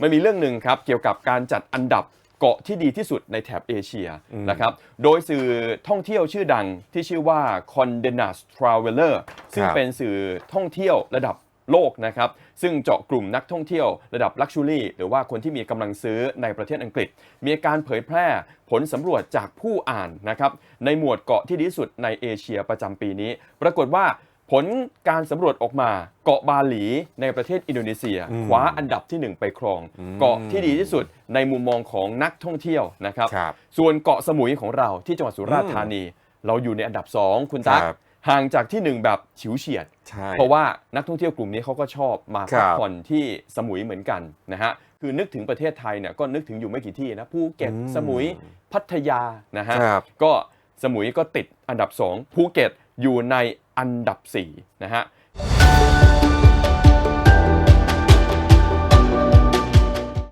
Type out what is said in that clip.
มันมีเรื่องหนึ่งครับเกี่ยวกับการจัดอันดับเกาะที่ดีที่สุดในแถบเอเชียนะครับ โดยสื่อท่องเที่ยวชื่อดังที่ชื่อว่า Condé Nast Traveler ซึ่งครับเป็นสื่อท่องเที่ยวระดับโลกนะครับ ซึ่งเจาะกลุ่มนักท่องเที่ยวระดับลักชูรี่หรือว่าคนที่มีกำลังซื้อในประเทศอังกฤษ มีการเผยแพร่ผลสำรวจจากผู้อ่านนะครับ ในหมวดเกาะที่ดีที่สุดในเอเชียประจำปีนี้ ปรากฏว่า ผลการสำรวจออกมาเกาะบาหลีในประเทศอินโดนีเซียคว้าอันดับที่หนึ่งไปครอง เกาะที่ดีที่สุดในมุมมองของนักท่องเที่ยวนะครับครับ ส่วนเกาะสมุยของเราที่จังหวัดสุราษฎร์ธานี เราอยู่ในอันดับ 2 คุณตั๊กครับห่างจากที่ 1 แบบฉิวเฉียดใช่เพราะว่านักท่องเที่ยวกลุ่มนี้เขาก็ชอบมาครัพักบผ่อนที่สมุยเหมือนกันนะฮะคือนึกถึงประเทศไทยเนี่ยก็นึกถึงอยู่ไม่กี่ที่นะภูเก็ตอืมสมุยพัทยานะฮะครับก็สมุยก็ติดอันดับ 2ภูเก็ตอยู่ใน อันดับ4นะฮะ